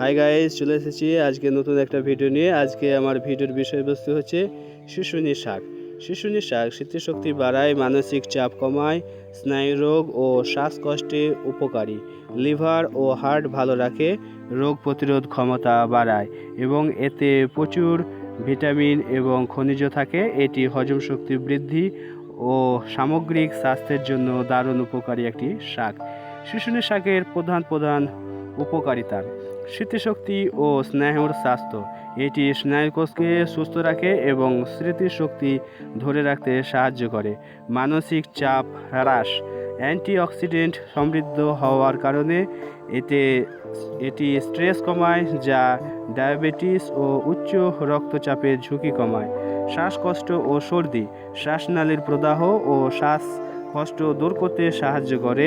Hi guys চলে এসেছি আজকে নতুন একটা ভিডিও নিয়ে। আজকে আমার ভিডিওর বিষয়বস্তু হচ্ছে শিশুনি শাক। শিশুনি শাক স্মৃতিশক্তি বাড়ায়, মানসিক চাপ কমায়, স্নায়ু রোগ ও শ্বাসকষ্টে উপকারী। লিভার ও হার্ট ভালো রাখে, রোগ প্রতিরোধ ক্ষমতা বাড়ায় এবং এতে প্রচুর ভিটামিন এবং খনিজ থাকে। এটি হজম শক্তি বৃদ্ধি ও সামগ্রিক স্বাস্থ্যের জন্য দারুণ উপকারী একটি শাক। শিশুনি শাকের প্রধান প্রধান উপকারিতা স্মৃতিশক্তি ও স্নায়ুর স্বাস্থ্য। এটি স্নায়ুকোষকে সুস্থ রাখে এবং স্মৃতিশক্তি ধরে রাখতে সাহায্য করে। মানসিক চাপ হ্রাস। অ্যান্টিঅক্সিডেন্ট সমৃদ্ধ হওয়ার কারণে এতে, এটি স্ট্রেস কমায় যা ডায়াবেটিস ও উচ্চ রক্তচাপের ঝুঁকি কমায়। শ্বাসকষ্ট ও সর্দি, শ্বাসনালীর প্রদাহ ও শ্বাসকষ্ট দূর করতে সাহায্য করে।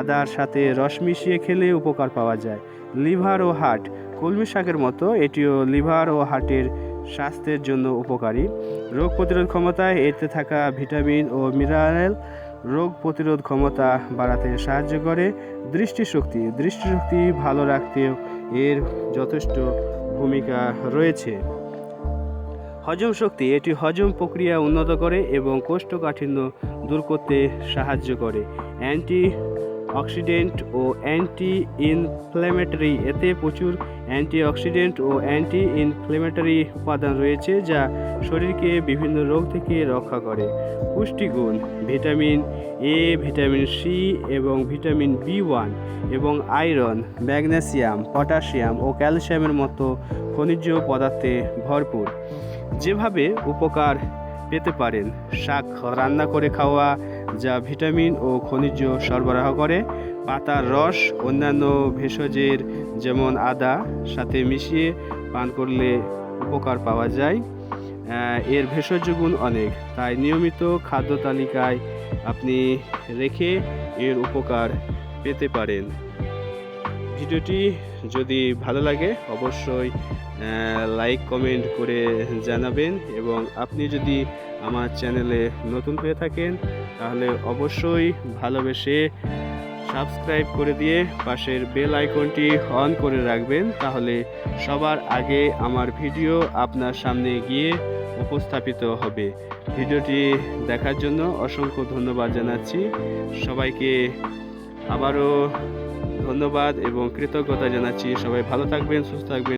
আদার সাথে রস মিশিয়ে খেলে উপকার পাওয়া যায়। লিভার ও হার্ট, কলমি শাকের মতো, এটিও লিভার ও হার্টের স্বাস্থ্যের জন্য উপকারী। রোগ প্রতিরোধ ক্ষমতায় এতে থাকা ভিটামিন ও মিনারেল রোগ প্রতিরোধ ক্ষমতা বাড়াতে সাহায্য করে। দৃষ্টিশক্তি দৃষ্টিশক্তি ভালো রাখতেও এর যথেষ্ট ভূমিকা রয়েছে। হজম শক্তি, এটি হজম প্রক্রিয়া উন্নত করে এবং কোষ্ঠকাঠিন্য দূর করতে সাহায্য করে। অ্যান্টি অক্সিডেন্ট ও অ্যান্টি ইনফ্ল্যামেটরি এতে প্রচুর অ্যান্টিঅক্সিডেন্ট ও অ্যান্টি ইনফ্ল্যামেটরি উপাদান রয়েছে যা শরীরকে বিভিন্ন রোগ থেকে রক্ষা করে। পুষ্টিগুণ, ভিটামিন এ ভিটামিন সি এবং ভিটামিন বি ওয়ান এবং আয়রন, ম্যাগনেসিয়াম, পটাশিয়াম ও ক্যালসিয়ামের মতো খনিজ পদার্থে ভরপুর। যেভাবে উপকার পেতে পারেন। শাক রান্না করে খাওয়া যা ভিটামিন ও খনিজ সরবরাহ করে। পাতার রস, অন্যান্য ভেষজের যেমন আদা সাথে মিশিয়ে পান করলে উপকার পাওয়া যায়। এর ভেষজ গুণ অনেক। তাই নিয়মিত খাদ্য তালিকায় আপনি রেখে এর উপকার পেতে পারেন। ভিডিওটি যদি ভালো লাগে, অবশ্যই লাইক কমেন্ট করে জানাবেন এবং আপনি যদি আমার চ্যানেলে নতুন হয়ে থাকেন, তাহলে অবশ্যই ভালোবেসে সাবস্ক্রাইব করে দিয়ে পাশের বেল আইকনটি অন করে রাখবেন, তাহলে সবার আগে আমার ভিডিও আপনার সামনে গিয়ে উপস্থাপিত হবে। ভিডিওটি দেখার জন্য অসংখ্য ধন্যবাদ জানাচ্ছি। সবাইকে আবারও ধন্যবাদ এবং কৃতজ্ঞতা জানাচ্ছি। সবাই ভালো থাকবেন সুস্থ থাকবেন।